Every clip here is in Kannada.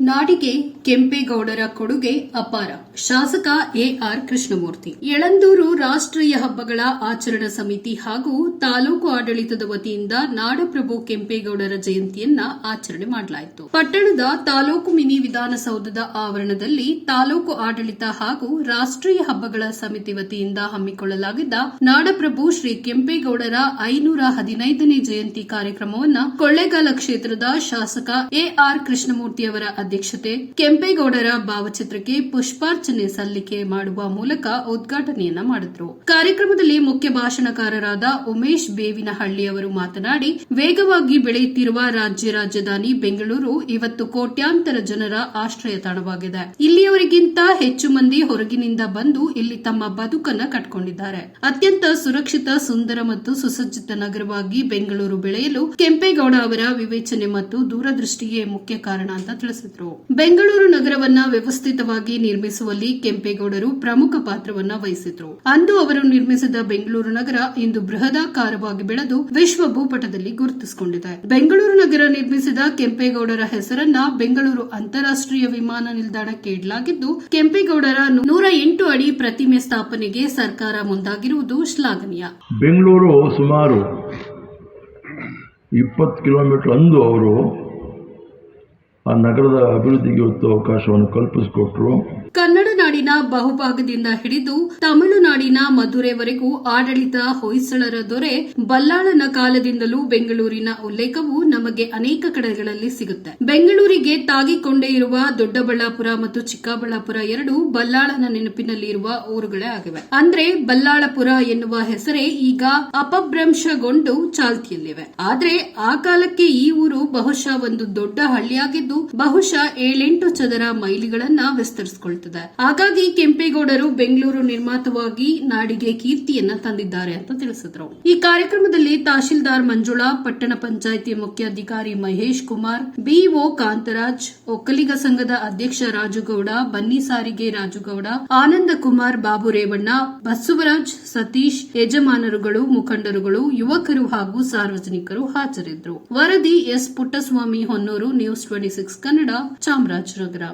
ನಾಡಿಗೆ ಕೆಂಪೇಗೌಡರ ಕೊಡುಗೆ ಅಪಾರ. ಶಾಸಕ ಎಆರ್ ಕೃಷ್ಣಮೂರ್ತಿ. ಯಳಂದೂರು ರಾಷ್ಟ್ರೀಯ ಹಬ್ಬಗಳ ಆಚರಣಾ ಸಮಿತಿ ಹಾಗೂ ತಾಲೂಕು ಆಡಳಿತದ ವತಿಯಿಂದ ನಾಡಪ್ರಭು ಕೆಂಪೇಗೌಡರ ಜಯಂತಿಯನ್ನ ಆಚರಣೆ ಮಾಡಲಾಯಿತು. ಪಟ್ಟಣದ ತಾಲೂಕು ಮಿನಿ ವಿಧಾನಸೌಧದ ಆವರಣದಲ್ಲಿ ತಾಲೂಕು ಆಡಳಿತ ಹಾಗೂ ರಾಷ್ಟ್ರೀಯ ಹಬ್ಬಗಳ ಸಮಿತಿ ವತಿಯಿಂದ ಹಮ್ಮಿಕೊಳ್ಳಲಾಗಿದ್ದ ನಾಡಪ್ರಭು ಶ್ರೀ ಕೆಂಪೇಗೌಡರ ಐನೂರ ಹದಿನೈದನೇ ಜಯಂತಿ ಕಾರ್ಯಕ್ರಮವನ್ನ ಕೊಳ್ಳೇಗಾಲ ಕ್ಷೇತ್ರದ ಶಾಸಕ ಎಆರ್ ಕೃಷ್ಣಮೂರ್ತಿಯವರ ಅಧ್ಯಕ್ಷತೆ ಕೆಂಪೇಗೌಡರ ಭಾವಚಿತ್ರಕ್ಕೆ ಪುಷ್ಪಾರ್ಚನೆ ಸಲ್ಲಿಕೆ ಮಾಡುವ ಮೂಲಕ ಉದ್ಘಾಟನೆಯನ್ನ ಮಾಡಿದ್ರು. ಕಾರ್ಯಕ್ರಮದಲ್ಲಿ ಮುಖ್ಯ ಭಾಷಣಕಾರರಾದ ಉಮೇಶ್ ಬೇವಿನಹಳ್ಳಿ ಅವರು ಮಾತನಾಡಿ, ವೇಗವಾಗಿ ಬೆಳೆಯುತ್ತಿರುವ ರಾಜ್ಯ ರಾಜಧಾನಿ ಬೆಂಗಳೂರು ಇವತ್ತು ಕೋಟ್ಯಾಂತರ ಜನರ ಆಶ್ರಯ ತಾಣವಾಗಿದೆ. ಇಲ್ಲಿಯವರಿಗಿಂತ ಹೆಚ್ಚು ಮಂದಿ ಹೊರಗಿನಿಂದ ಬಂದು ಇಲ್ಲಿ ತಮ್ಮ ಬದುಕನ್ನ ಕಟ್ಕೊಂಡಿದ್ದಾರೆ. ಅತ್ಯಂತ ಸುರಕ್ಷಿತ, ಸುಂದರ ಮತ್ತು ಸುಸಜ್ಜಿತ ನಗರವಾಗಿ ಬೆಂಗಳೂರು ಬೆಳೆಯಲು ಕೆಂಪೇಗೌಡ ಅವರ ವಿವೇಚನೆ ಮತ್ತು ದೂರದೃಷ್ಟಿಯೇ ಮುಖ್ಯ ಕಾರಣ ಅಂತ ತಿಳಿಸಿದ್ರು. ಬೆಂಗಳೂರು ನಗರವನ್ನ ವ್ಯವಸ್ಥಿತವಾಗಿ ನಿರ್ಮಿಸುವಲ್ಲಿ ಕೆಂಪೇಗೌಡರು ಪ್ರಮುಖ ಪಾತ್ರವನ್ನ ವಹಿಸಿದ್ರು. ಅಂದು ಅವರು ನಿರ್ಮಿಸಿದ ಬೆಂಗಳೂರು ನಗರ ಇಂದು ಬೃಹದಾಕಾರವಾಗಿ ಬೆಳೆದು ವಿಶ್ವ ಭೂಪಟದಲ್ಲಿ ಗುರುತಿಸಿಕೊಂಡಿದೆ. ಬೆಂಗಳೂರು ನಗರ ನಿರ್ಮಿಸಿದ ಕೆಂಪೇಗೌಡರ ಹೆಸರನ್ನ ಬೆಂಗಳೂರು ಅಂತಾರಾಷ್ಟ್ರೀಯ ವಿಮಾನ ನಿಲ್ದಾಣಕ್ಕೆ ಇಡಲಾಗಿದ್ದು ಕೆಂಪೇಗೌಡರ ನೂರ ಎಂಟು ಅಡಿ ಪ್ರತಿಮೆ ಸ್ಥಾಪನೆಗೆ ಸರ್ಕಾರ ಮುಂದಾಗಿರುವುದು ಶ್ಲಾಘನೀಯ. ಬೆಂಗಳೂರು ಸುಮಾರು ಇಪ್ಪತ್ತು ಕಿಲೋಮೀಟರ್ ಅಂದು ಅವರು ಆ ನಗರದ ಅಭಿವೃದ್ಧಿಗೆ ಒತ್ತು ಅವಕಾಶವನ್ನು ಕಲ್ಪಿಸಿಕೊಟ್ರು. ಕನ್ನಡ ನಾಡಿನ ಬಹುಭಾಗದಿಂದ ಹಿಡಿದು ತಮಿಳುನಾಡಿನ ಮಧುರೆವರೆಗೂ ಆಡಳಿತ ಹೊಯ್ಸಳರ ದೊರೆ ಬಲ್ಲಾಳನ ಕಾಲದಿಂದಲೂ ಬೆಂಗಳೂರಿನ ಉಲ್ಲೇಖವು ನಮಗೆ ಅನೇಕ ಕಡೆಗಳಲ್ಲಿ ಸಿಗುತ್ತೆ. ಬೆಂಗಳೂರಿಗೆ ತಾಗಿಕೊಂಡೇ ಇರುವ ದೊಡ್ಡಬಳ್ಳಾಪುರ ಮತ್ತು ಚಿಕ್ಕಬಳ್ಳಾಪುರ ಎರಡು ಬಲ್ಲಾಳನ ನೆನಪಿನಲ್ಲಿ ಇರುವ ಊರುಗಳೇ ಆಗಿವೆ. ಅಂದ್ರೆ ಬಲ್ಲಾಳಪುರ ಎನ್ನುವ ಹೆಸರೇ ಈಗ ಅಪಭ್ರಂಶಗೊಂಡು ಚಾಲ್ತಿಯಲ್ಲಿವೆ. ಆದ್ರೆ ಆ ಕಾಲಕ್ಕೆ ಈ ಊರು ಬಹುಶಃ ಒಂದು ದೊಡ್ಡ ಹಳ್ಳಿಯಾಗಿದ್ದು ಬಹುಶಃ ಏಳೆಂಟು ಚದರ ಮೈಲಿಗಳನ್ನ ವಿಸ್ತರಿಸಿಕೊಳ್ತದೆ. ಹಾಗಾಗಿ ಕೆಂಪೇಗೌಡರು ಬೆಂಗಳೂರು ನಿರ್ಮಾತವಾಗಿ ನಾಡಿಗೆ ಕೀರ್ತಿಯನ್ನ ತಂದಿದ್ದಾರೆ ಅಂತ ತಿಳಿಸಿದ್ರು. ಈ ಕಾರ್ಯಕ್ರಮದಲ್ಲಿ ತಹಶೀಲ್ದಾರ್ ಮಂಜುಳಾ, ಪಟ್ಟಣ ಪಂಚಾಯಿತಿ ಮುಖ್ಯಾಧಿಕಾರಿ ಮಹೇಶ್ ಕುಮಾರ್ ಬಿಒ ಕಾಂತರಾಜ್, ಒಕ್ಕಲಿಗ ಸಂಘದ ಅಧ್ಯಕ್ಷ ರಾಜುಗೌಡ ಬನ್ನಿ ಸಾರಿಗೆ ರಾಜುಗೌಡ, ಆನಂದ ಕುಮಾರ್ ಬಾಬು ರೇವಣ್ಣ ಬಸವರಾಜ್, ಸತೀಶ್, ಯಜಮಾನರುಗಳು, ಮುಖಂಡರುಗಳು, ಯುವಕರು ಹಾಗೂ ಸಾರ್ವಜನಿಕರು ಹಾಜರಿದ್ದರು ವರದಿ S Puttaswamy Honnur, news twenty six Kannada Chamarajanagar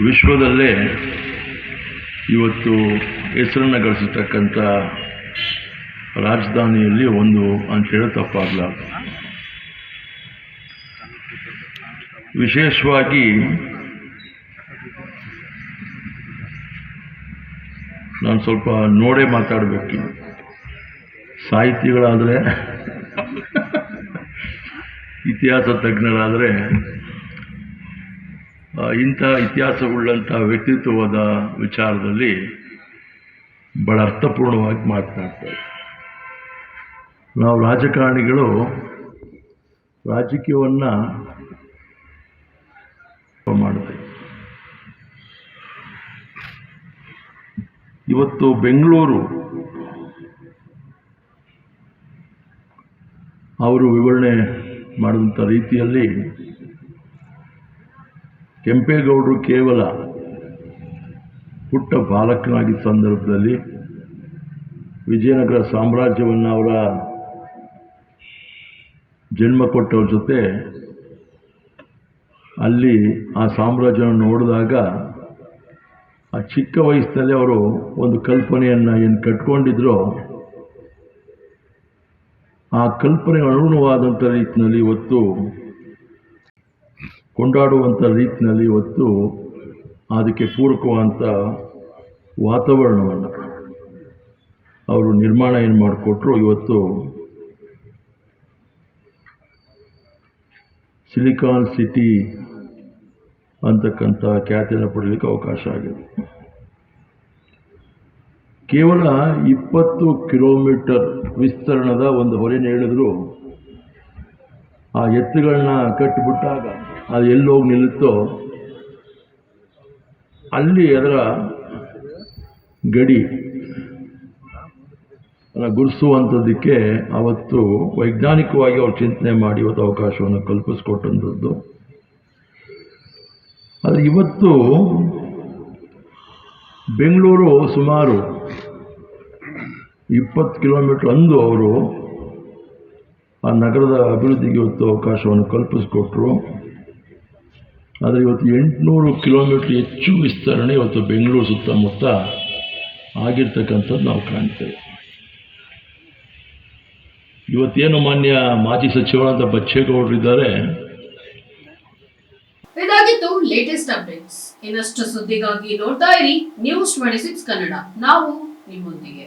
ವಿಶ್ವದಲ್ಲೇ ಇವತ್ತು ಹೆಸರನ್ನು ಗಳಿಸತಕ್ಕಂಥ ರಾಜಧಾನಿಯಲ್ಲಿ ಒಂದು ಅಂತ ಹೇಳಿ ತಪ್ಪಾಗಲ್ಲ ವಿಶೇಷವಾಗಿ ನಾನು ಸ್ವಲ್ಪ ನೋಡೇ ಮಾತಾಡಬೇಕು. ಸಾಹಿತಿಗಳಾದರೆ, ಇತಿಹಾಸ ತಜ್ಞರಾದರೆ ಇಂಥ ಇತಿಹಾಸವುಳ್ಳಂಥ ವ್ಯಕ್ತಿತ್ವದ ವಿಚಾರದಲ್ಲಿ ಬಹಳ ಅರ್ಥಪೂರ್ಣವಾಗಿ ಮಾತನಾಡ್ತಾರೆ ನಾವು ರಾಜಕಾರಣಿಗಳು ರಾಜಕೀಯವನ್ನು ಮಾಡಿದೆ ಇವತ್ತು ಬೆಂಗಳೂರು ಅವರು ವಿವರಣೆ ಮಾಡಿದಂಥ ರೀತಿಯಲ್ಲಿ ಕೆಂಪೇಗೌಡರು ಕೇವಲ ಪುಟ್ಟ ಬಾಲಕನಾಗಿದ್ದ ಸಂದರ್ಭದಲ್ಲಿ ವಿಜಯನಗರ ಸಾಮ್ರಾಜ್ಯವನ್ನು ಅವರ ಜನ್ಮ ಕೊಟ್ಟವ್ರ ಜೊತೆ ಅಲ್ಲಿ ಆ ಸಾಮ್ರಾಜ್ಯವನ್ನು ನೋಡಿದಾಗ ಆ ಚಿಕ್ಕ ವಯಸ್ಸಿನಲ್ಲಿ ಅವರು ಒಂದು ಕಲ್ಪನೆಯನ್ನು ಏನು ಕಟ್ಕೊಂಡಿದ್ರೋ ಆ ಕಲ್ಪನೆಗೆ ಅನುಗುಣವಾದಂಥ ರೀತಿಯಲ್ಲಿ ಇವತ್ತು ಕೊಂಡಾಡುವಂಥ ರೀತಿಯಲ್ಲಿ ಇವತ್ತು ಅದಕ್ಕೆ ಪೂರಕವಾದಂಥ ವಾತಾವರಣವನ್ನು ಅವರು ನಿರ್ಮಾಣ ಏನು ಮಾಡಿಕೊಟ್ರು, ಇವತ್ತು ಸಿಲಿಕಾನ್ ಸಿಟಿ ಅಂತಕ್ಕಂಥ ಖ್ಯಾತಿಯನ್ನು ಪಡೀಲಿಕ್ಕೆ ಅವಕಾಶ ಆಗಿದೆ. ಕೇವಲ ಇಪ್ಪತ್ತು ಕಿಲೋಮೀಟರ್ ವಿಸ್ತರಣದ ಒಂದು ಹೊರೆ ಹೇಳಿದ್ರು ಆ ಎತ್ತುಗಳನ್ನ ಕಟ್ಟಿಬಿಟ್ಟಾಗ ಅದು ಎಲ್ಲೋಗಿ ನಿಲ್ಲುತ್ತೋ? ಅಲ್ಲಿ ಅದರ ಗಡಿ. ಗುರುಸುವಂಥದ್ದಕ್ಕೆ ಅವತ್ತು ವೈಜ್ಞಾನಿಕವಾಗಿ ಅವ್ರು ಚಿಂತನೆ ಮಾಡಿ ಇವತ್ತು ಅವಕಾಶವನ್ನು ಕಲ್ಪಿಸ್ಕೊಟ್ಟಂಥದ್ದು. ಆದರೆ ಇವತ್ತು ಬೆಂಗಳೂರು ಸುಮಾರು ಇಪ್ಪತ್ತು ಕಿಲೋಮೀಟ್ರ್ ಅಂದು ಅವರು ಆ ನಗರದ ಅಭಿವೃದ್ಧಿಗೆ ಇವತ್ತು ಅವಕಾಶವನ್ನು ಕಲ್ಪಿಸ್ಕೊಟ್ರು. ಆದರೆ ಇವತ್ತು ಎಂಟುನೂರು ಕಿಲೋಮೀಟ್ರ್ ಹೆಚ್ಚು ವಿಸ್ತರಣೆ ಇವತ್ತು ಬೆಂಗಳೂರು ಸುತ್ತಮುತ್ತ ಆಗಿರ್ತಕ್ಕಂಥದ್ದು ನಾವು ಕಾಣ್ತೇವೆ. ಇವತ್ತೇನು ಮಾನ್ಯ ಮಾಜಿ ಸಚಿವರಾದ ಬಚ್ಚೇಗೌಡರಿದ್ದಾರೆ ಇದಾಗಿತ್ತು ಲೇಟೆಸ್ಟ್ ಅಪ್ಡೇಟ್ಸ್ ಇನ್ನಷ್ಟು ಸುದ್ದಿಗಾಗಿ ನೋಡ್ತಾ ಇರಿ ನ್ಯೂಸ್ ಟ್ವೆಂಟಿ ಸಿಕ್ಸ್ ಕನ್ನಡ. ನಾವು ನಿಮ್ಮೊಂದಿಗೆ.